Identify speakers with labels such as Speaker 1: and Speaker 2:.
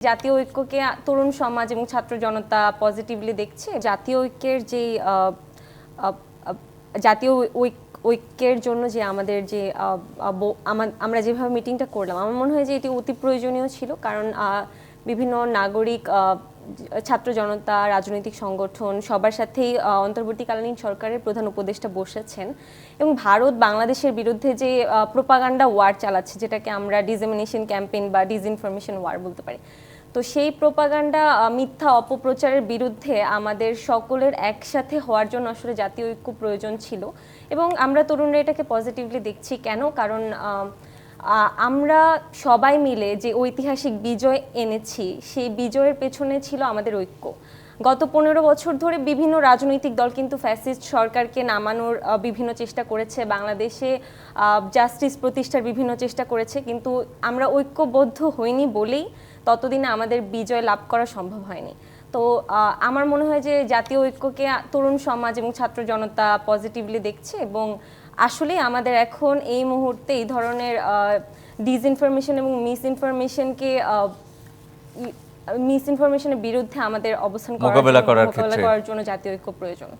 Speaker 1: জাতীয় ঐক্যকে তরুণ সমাজ এবং ছাত্র জনতা পজিটিভলি দেখছে। জাতীয় ঐক্যের যে জাতীয় ঐক- ঐক্যের জন্য যে আমাদের যে আমরা যেভাবে মিটিংটা করলাম, আমার মনে হয় যে এটি অতি প্রয়োজনীয় ছিল কারণ বিভিন্ন নাগরিক ছাত্র জনতা, রাজনৈতিক সংগঠন সবার সাথেই অন্তর্বর্তীকালীন সরকারের প্রধান উপদেষ্টা বসেছেন এবং ভারত বাংলাদেশের বিরুদ্ধে যে প্রোপাগান্ডা ওয়ার চালাচ্ছে, যেটাকে আমরা ডিজেমিনেশন ক্যাম্পেইন বা ডিসইনফরমেশন ওয়ার বলতে পারি। তো সেই প্রোপাগান্ডা মিথ্যা অপপ্রচারের বিরুদ্ধে আমাদের সকলের একসাথে হওয়ার জন্য আসলে জাতীয় ঐক্য প্রয়োজন ছিল। এবং আমরা তরুণরা এটাকে পজিটিভলি দেখছি। কেন? কারণ আমরা সবাই মিলে যে ঐতিহাসিক বিজয় এনেছি, সেই বিজয়ের পেছনে ছিল আমাদের ঐক্য। গত পনেরো বছর ধরে বিভিন্ন রাজনৈতিক দল কিন্তু ফ্যাসিস্ট সরকারকে নামানোর বিভিন্ন চেষ্টা করেছে। বাংলাদেশে জাস্টিস প্রতিষ্ঠার বিভিন্ন চেষ্টা করেছে। কিন্তু আমরা ঐক্যবদ্ধ হইনি বলেই ততদিনে আমাদের বিজয় লাভ করা সম্ভব হয়নি। তো আমার মনে হয় যে জাতীয় ঐক্যকে তরুণ সমাজ এবং ছাত্র জনতা পজিটিভলি দেখছে এবং আসলে আমাদের এখন এই মুহূর্তে এই ধরনের ডিসইনফরমেশন এবং মিস ইনফরমেশনকে মিস ইনফরমেশনের বিরুদ্ধে আমাদের অবস্থান করার
Speaker 2: মোকাবেলা।
Speaker 1: করার জন্য জাতীয় ঐক্য প্রয়োজন